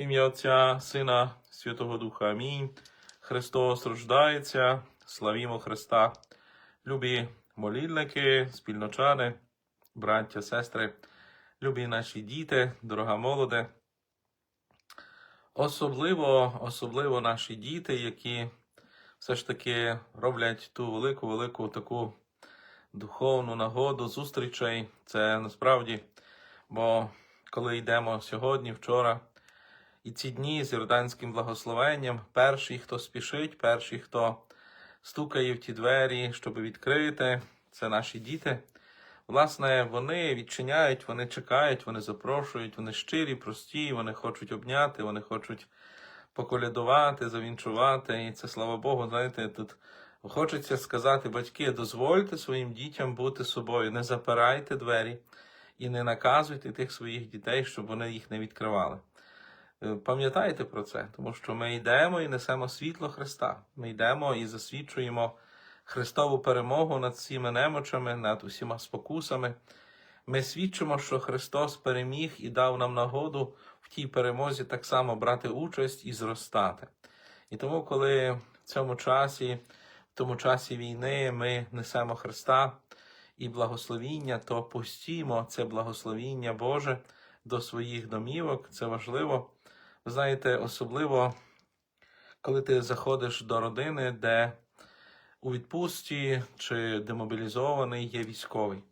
Ім'я Отця, Сина, Святого Духа. Амінь. Христос рождається. Славімо Христа. Любі молільники, спільночани, браття, сестри, любі наші діти, дорога молоде. Особливо, особливо наші діти, які все ж таки роблять ту велику, велику таку духовну нагоду зустрічей. Це насправді, бо коли йдемо сьогодні, вчора, і ці дні з Йорданським благословенням, перший, хто спішить, перший, хто стукає в ті двері, щоб відкрити, це наші діти. Власне, вони відчиняють, вони чекають, вони запрошують, вони щирі, прості, вони хочуть обняти, вони хочуть поколядувати, завінчувати. І це слава Богу, знаєте, тут хочеться сказати, батьки, дозвольте своїм дітям бути собою, не запирайте двері і не наказуйте тих своїх дітей, щоб вони їх не відкривали. Е, Пам'ятайте про це, тому що ми йдемо і несемо світло Христа. Ми йдемо і засвідчуємо Христову перемогу над всіма немочами, над усіма спокусами. Ми свідчимо, що Христос переміг і дав нам нагоду в тій перемозі так само брати участь і зростати. І тому, коли в цьому часі, в тому часі війни ми несемо Христа і благословіння, то пустімо це благословіння Боже до своїх домівок. Це важливо. Знаєте, особливо, коли ти заходиш до родини, де у відпустці чи демобілізований є військовий.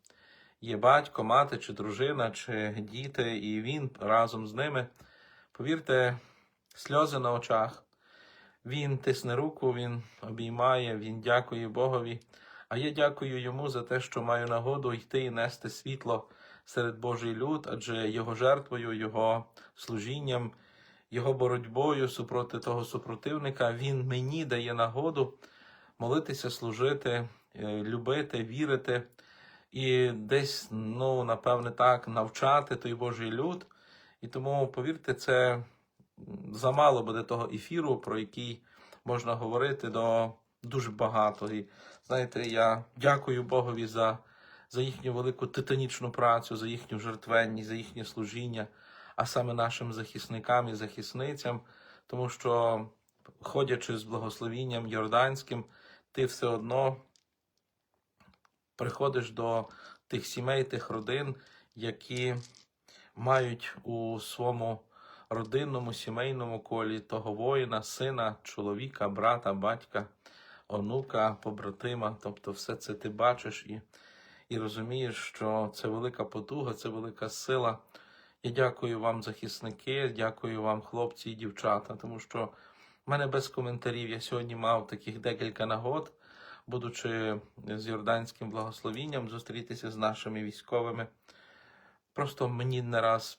Є батько, мати, чи дружина, чи діти, і він разом з ними. Повірте, сльози на очах. Він тисне руку, він обіймає, він дякує Богові. А я дякую йому за те, що маю нагоду йти і нести світло серед Божий люд, адже його жертвою, його служінням, його боротьбою супроти того супротивника, він мені дає нагоду молитися, служити, е, любити, вірити і десь, ну, напевне, так, навчати той Божий люд. І тому, повірте, це замало буде того ефіру, про який можна говорити до дуже багато. І знаєте, я дякую Богові за, за їхню велику титанічну працю, за їхню жертвенність, за їхнє служіння, а саме нашим захисникам і захисницям, тому що, ходячи з благословінням Йорданським, ти все одно приходиш до тих сімей, тих родин, які мають у своєму родинному сімейному колі того воїна, сина, чоловіка, брата, батька, онука, побратима. Тобто, все це ти бачиш і, і розумієш, що це велика потуга, це велика сила. Я дякую вам, захисники, дякую вам, хлопці і дівчата, тому що в мене без коментарів я сьогодні мав таких декілька нагод, будучи з Йорданським благословінням, зустрітися з нашими військовими. Просто мені не раз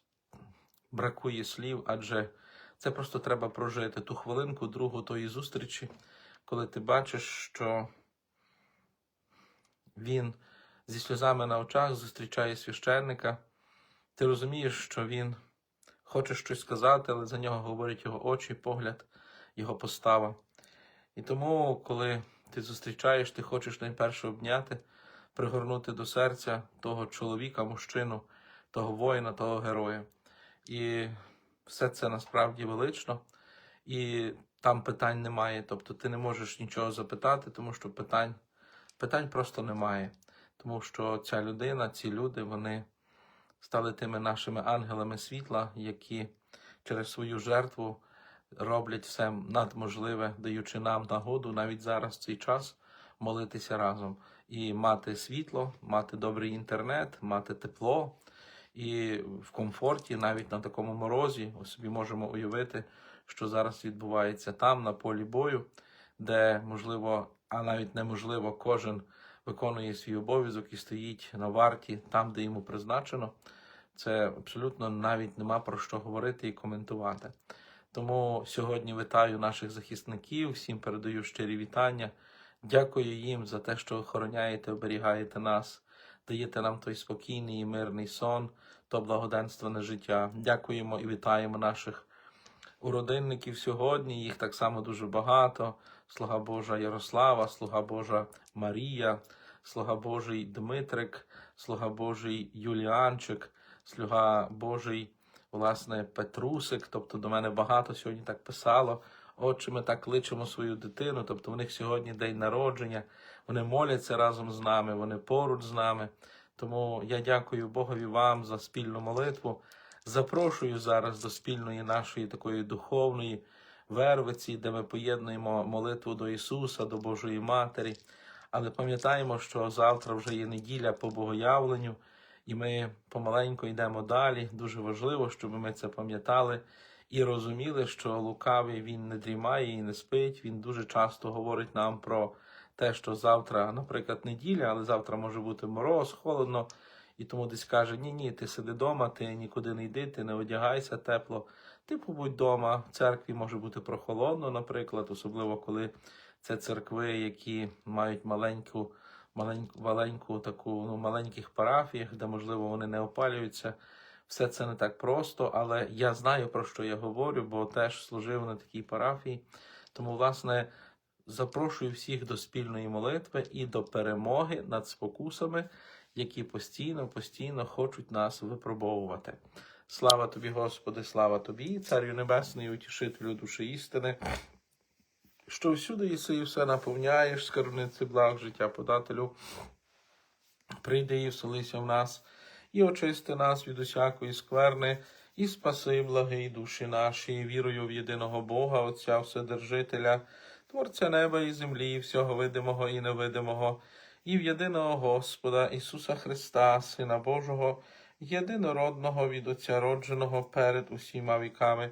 бракує слів, адже це просто треба прожити ту хвилинку, другу тої зустрічі, коли ти бачиш, що він зі сльозами на очах зустрічає священника. Ти розумієш, що він хоче щось сказати, але за нього говорять його очі, погляд, його постава. І тому, коли ти зустрічаєш, ти хочеш найперше обняти, пригорнути до серця того чоловіка, мужчину, того воїна, того героя. І все це насправді велично, і там питань немає. Тобто ти не можеш нічого запитати, тому що питань, питань просто немає. Тому що ця людина, ці люди, вони стали тими нашими ангелами світла, які через свою жертву роблять все надможливе, даючи нам нагоду навіть зараз в цей час молитися разом і мати світло, мати добрий інтернет, мати тепло і в комфорті, навіть на такому морозі. Собі можемо уявити, що зараз відбувається там, на полі бою, де можливо, а навіть неможливо, кожен виконує свій обов'язок і стоїть на варті там, де йому призначено. Це абсолютно навіть нема про що говорити і коментувати. Тому сьогодні вітаю наших захисників, всім передаю щирі вітання. Дякую їм за те, що охороняєте, оберігаєте нас, даєте нам той спокійний і мирний сон, то благоденственне життя. Дякуємо і вітаємо наших уродинників сьогодні. Їх так само дуже багато. Слуга Божа Ярослава, слуга Божа Марія, слуга Божий Дмитрик, слуга Божий Юліанчик, слуга Божий власне, Петрусик. Тобто до мене багато сьогодні так писало. Отче, ми так кличемо свою дитину. Тобто, в них сьогодні день народження. Вони моляться разом з нами, вони поруч з нами. Тому я дякую Богові вам за спільну молитву. Запрошую зараз до спільної нашої такої духовної вервиці, де ми поєднуємо молитву до Ісуса, до Божої Матері. Але пам'ятаємо, що завтра вже є неділя по богоявленню, і ми помаленьку йдемо далі. Дуже важливо, щоб ми це пам'ятали і розуміли, що лукавий він не дрімає і не спить. Він дуже часто говорить нам про те, що завтра, наприклад, неділя, але завтра може бути мороз, холодно. І тому десь каже: ні, ні, ти сиди вдома, ти нікуди не йди, ти не одягайся тепло. Ти побудь вдома. В церкві може бути прохолодно, наприклад, особливо коли це церкви, які мають маленьку, маленьку, маленьку таку, ну, маленьких парафіях, де, можливо, вони не опалюються. Все це не так просто, але я знаю, про що я говорю, бо теж служив на такій парафії. Тому, власне, запрошую всіх до спільної молитви і до перемоги над спокусами, які постійно, постійно хочуть нас випробовувати. Слава тобі, Господи, слава тобі, Царю Небесний, утішителю душі істини, що всюди єси і все наповняєш, скарбниці благ життя подателю. Прийди і вселися в нас, і очисти нас від усякої скверни, і спаси благий душі наші, вірою в єдиного Бога, Отця Вседержителя, Творця неба і землі, і всього видимого і невидимого, і в єдиного Господа Ісуса Христа, Сина Божого, єдинородного від Отця родженого перед усіма віками,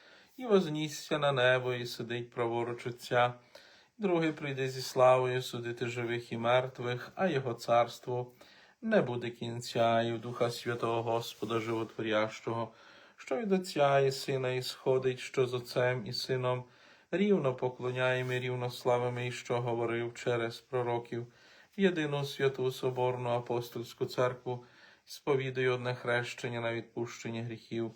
і вознісся на небо, і сидить праворуч Отця. Другий прийде зі славою судити живих і мертвих, а його царство не буде кінця, і в Духа Святого Господа Животворящого, що від Отця і Сина і сходить, що з Отцем і Сином рівно поклоняємо і рівно славимо, і що говорив через пророків, єдину святу Соборну апостольську церкву, сповідую одне хрещення на відпущення гріхів,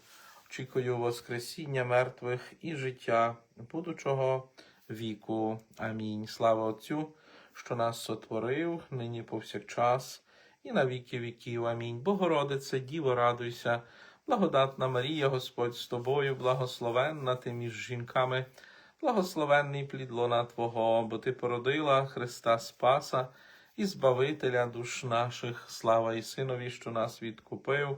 очікую Воскресіння мертвих і життя будучого віку. Амінь. Слава Отцю, що нас сотворив, нині повсякчас, і на віки віків. Амінь. Богородице, Діво, радуйся, благодатна Марія, Господь з тобою, благословенна ти між жінками, благословенний плід лона Твого, бо Ти породила Христа Спаса і Збавителя душ наших, слава і Синові, що нас відкупив.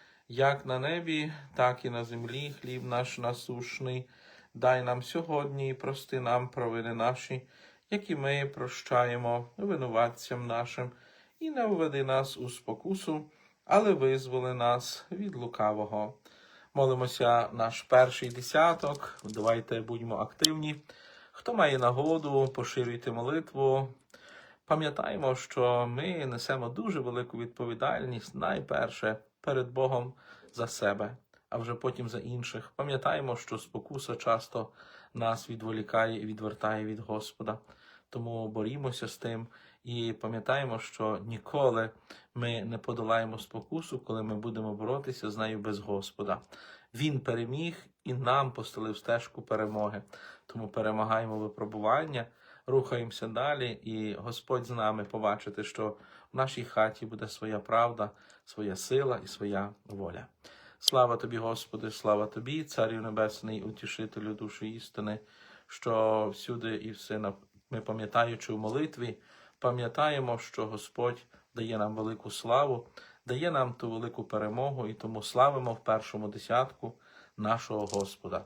як на небі, так і на землі. Хліб наш насушний. Дай нам сьогодні і прости нам провини наші як і ми прощаємо винуватцям нашим, і не введи нас у спокусу, але визволи нас від лукавого. Молимося наш перший десяток. Давайте будьмо активні. Хто має нагоду, поширюйте молитву. Пам'ятаємо, що ми несемо дуже велику відповідальність найперше перед Богом за себе, а вже потім за інших. Пам'ятаємо, що спокуса часто нас відволікає і відвертає від Господа. Тому борімося з тим і пам'ятаємо, що ніколи ми не подолаємо спокусу, коли ми будемо боротися з нею без Господа. Він переміг і нам постелив стежку перемоги. Тому перемагаємо випробування, рухаємося далі, і Господь з нами побачити, що в нашій хаті буде своя правда, своя сила і своя воля. Слава тобі, Господи, слава тобі, Царю Небесний, утішителю душі істини, що всюди і все ми, пам'ятаючи в молитві, пам'ятаємо, що Господь дає нам велику славу, дає нам ту велику перемогу, і тому славимо в першому десятку нашого Господа.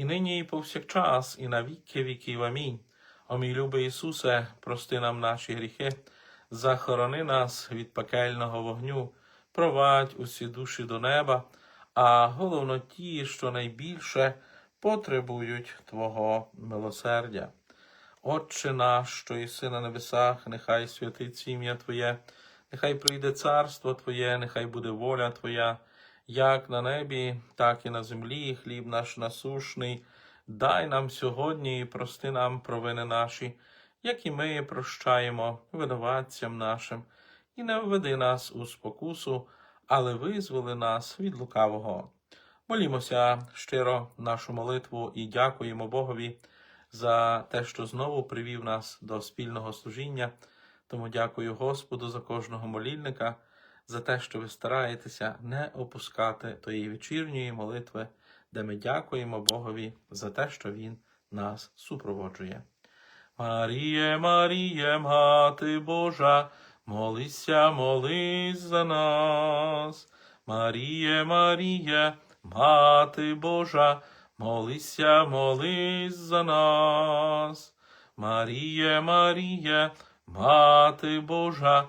і нині, і повсякчас, і на віки віків. Амінь. О мій любий Ісусе, прости нам наші гріхи, захорони нас від пекельного вогню, провадь усі душі до неба, а головно ті, що найбільше потребують Твого милосердя. Отче наш, що єси на небесах, нехай святиться ім'я Твоє, нехай прийде царство Твоє, нехай буде воля Твоя, як на небі, так і на землі, хліб наш насушний. Дай нам сьогодні і прости нам провини наші, як і ми прощаємо винуватцям нашим, і не введи нас у спокусу, але визволи нас від лукавого. Молімося щиро нашу молитву і дякуємо Богові за те, що знову привів нас до спільного служіння. Тому дякую Господу за кожного молільника, за те, що ви стараєтеся не опускати тої вечірньої молитви, де ми дякуємо Богові за те, що Він нас супроводжує. Маріє, Маріє, Мати Божа, молися, молись за нас. Маріє, Маріє, Мати Божа, молися, молись за нас. Маріє, Маріє, Мати Божа,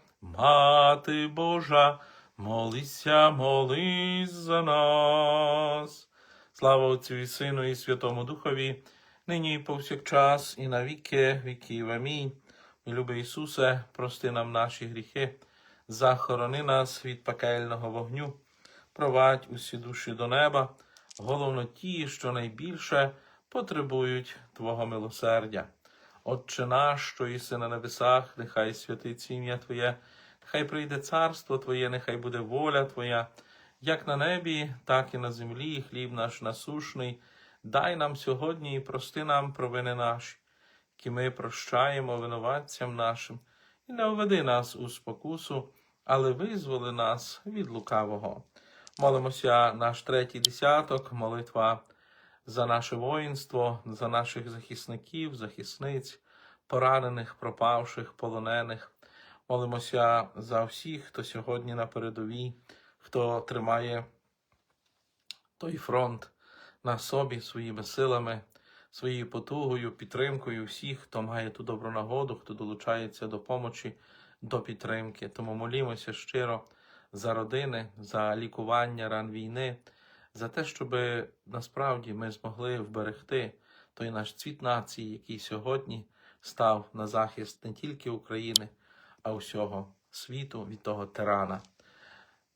Мати Божа, молися, молись за нас. Слава Отцю і Сину, і Святому Духові, нині і повсякчас, і на віки віків. Амінь. Мій любий Ісусе, прости нам наші гріхи, захорони нас від пекельного вогню, провадь усі душі до неба, головно ті, що найбільше потребують Твого милосердя. Отче наш, що єси на небесах, нехай святиться ім'я Твоє, нехай прийде царство Твоє, нехай буде воля Твоя, як на небі, так і на землі, хліб наш насушний. Дай нам сьогодні і прости нам провини наші, які ми прощаємо винуватцям нашим, і не введи нас у спокусу, але визволи нас від лукавого. Молимося наш третій десяток, молитва за наше воїнство, за наших захисників, захисниць, поранених, пропавших, полонених. Молимося за всіх, хто сьогодні на передовій, хто тримає той фронт на собі своїми силами, своєю потугою, підтримкою всіх, хто має ту добру нагоду, хто долучається до помочі, до підтримки. Тому молімося щиро за родини, за лікування ран війни, за те, щоб насправді ми змогли вберегти той наш цвіт нації, який сьогодні став на захист не тільки України, а усього світу від того тирана.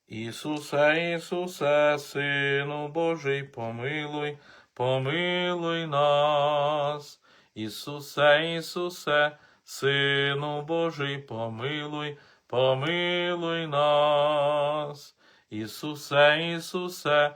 Ісусе, Ісусе, Сину Божий, помилуй, помилуй нас. Ісусе, Ісусе, Сину Божий, помилуй, помилуй нас. Ісусе, Ісусе,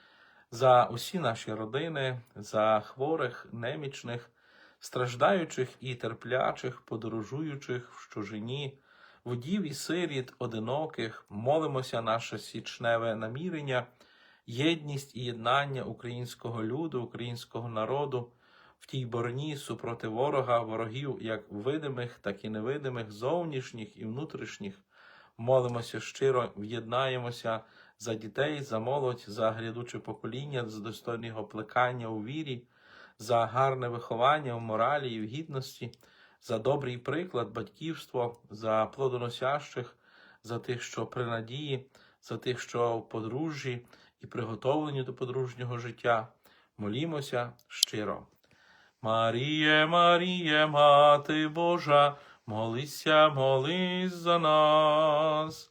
за усі наші родини, за хворих, немічних, страждаючих і терплячих, подорожуючих в чужині, вдів і сиріт, одиноких, молимося наше січневе намірення, єдність і єднання українського люду, українського народу в тій борні супроти ворога, ворогів як видимих, так і невидимих, зовнішніх і внутрішніх. Молимося щиро, в'єднаємося за дітей, за молодь, за глядуче покоління, за достойного плекання у вірі, за гарне виховання в моралі і в гідності, за добрий приклад, батьківство, за плодоносящих, за тих, що при надії, за тих, що в подружжі і приготовлені до подружнього життя. Молімося щиро. Маріє, Маріє, Мати Божа, молися, молись за нас.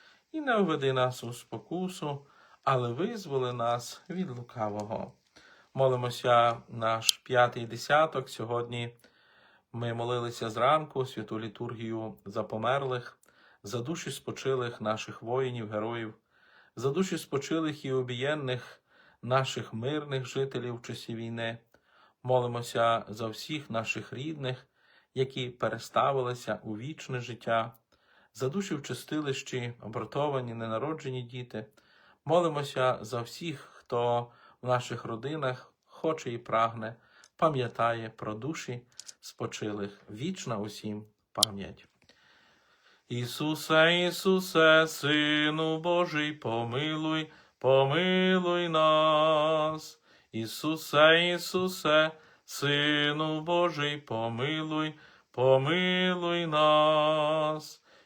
і не введи нас у спокусу, але визволи нас від лукавого. Молимося наш п'ятий десяток сьогодні. Ми молилися зранку святу літургію за померлих, за душі спочилих наших воїнів, героїв, за душі спочилих і обієнних наших мирних жителів в часі війни. Молимося за всіх наших рідних, які переставилися у вічне життя, за душі в чистилищі, обратовані, ненароджені діти. Молимося за всіх, хто в наших родинах хоче і прагне, пам'ятає про душі спочилих. Вічна усім пам'ять. Ісусе, Ісусе, Сину Божий, помилуй, помилуй нас. Ісусе, Ісусе, Сину Божий, помилуй, помилуй нас.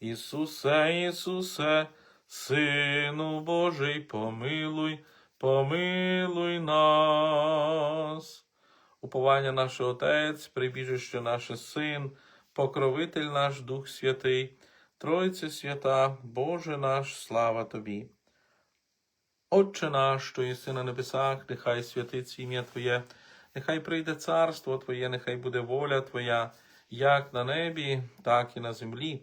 Ісусе, Ісусе, Сину Божий, помилуй, помилуй нас. Уповання наше Отець, прибіжище наше Син, покровитель наш Дух Святий, Тройце свята, Боже наш, слава Тобі. Отче наш, що єси на небесах, нехай святиться ім'я Твоє, нехай прийде царство Твоє, нехай буде воля Твоя, як на небі, так і на землі.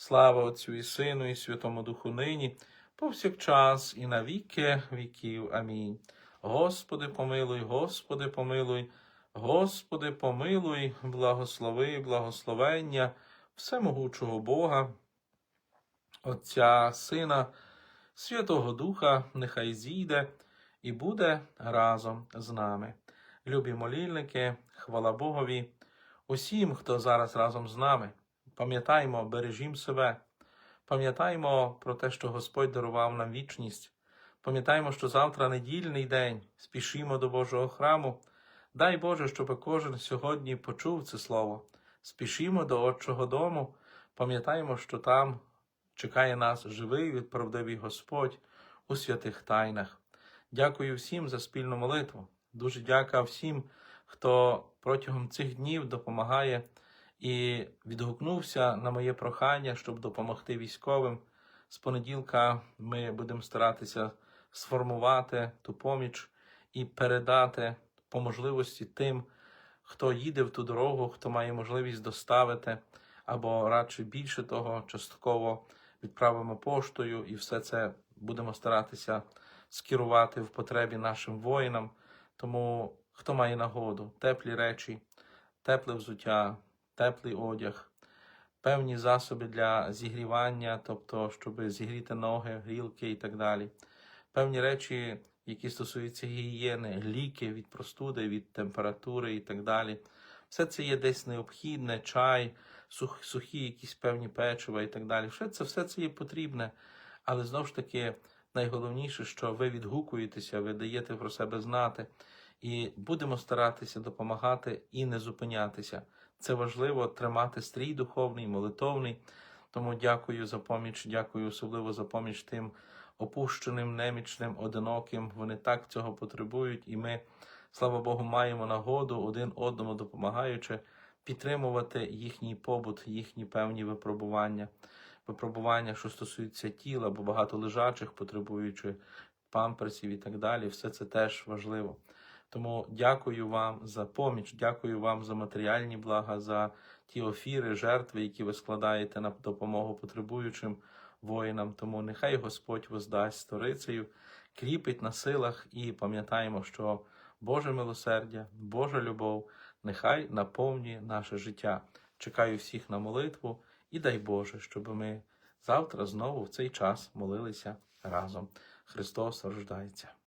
Слава Отцю і Сину, і Святому Духу нині, повсякчас і на віки віків. Амінь. Господи, помилуй, Господи, помилуй, Господи, помилуй, благослови, благословення всемогучого Бога, Отця, Сина, Святого Духа, нехай зійде і буде разом з нами. Любі молільники, хвала Богові, усім, хто зараз разом з нами. Пам'ятаймо, бережімо себе, пам'ятаймо про те, що Господь дарував нам вічність. Пам'ятаймо, що завтра недільний день, спішімо до Божого храму. Дай Боже, щоб кожен сьогодні почув це слово. Спішімо до Отчого дому, пам'ятаємо, що там чекає нас живий відправдивий Господь у святих тайнах. Дякую всім за спільну молитву. Дуже дяка всім, хто протягом цих днів допомагає і відгукнувся на моє прохання, щоб допомогти військовим. З понеділка ми будемо старатися сформувати ту поміч і передати по можливості тим, хто їде в ту дорогу, хто має можливість доставити, або радше більше того, частково відправимо поштою, і все це будемо старатися скерувати в потребі нашим воїнам. Тому хто має нагоду, теплі речі, тепле взуття, теплий одяг, певні засоби для зігрівання, тобто, щоб зігріти ноги, грілки і так далі. Певні речі, які стосуються гігієни, ліки від простуди, від температури і так далі. Все це є десь необхідне, чай, сух, сухі якісь певні печива і так далі. Все це, все це є потрібне, але знову ж таки найголовніше, що ви відгукуєтеся, ви даєте про себе знати, і будемо старатися допомагати і не зупинятися. Це важливо тримати стрій духовний, молитовний. Тому дякую за поміч, дякую особливо за поміч тим опущеним, немічним, одиноким. Вони так цього потребують, і ми, слава Богу, маємо нагоду один одному допомагаючи підтримувати їхній побут, їхні певні випробування, випробування, що стосуються тіла, бо багато лежачих, потребуючи памперсів і так далі. Все це теж важливо. Тому дякую вам за поміч, дякую вам за матеріальні блага, за ті офіри, жертви, які ви складаєте на допомогу потребуючим воїнам. Тому нехай Господь воздасть сторицею, кріпить на силах і пам'ятаємо, що Боже милосердя, Божа любов нехай наповнює наше життя. Чекаю всіх на молитву і дай Боже, щоб ми завтра знову в цей час молилися разом. Христос рождається.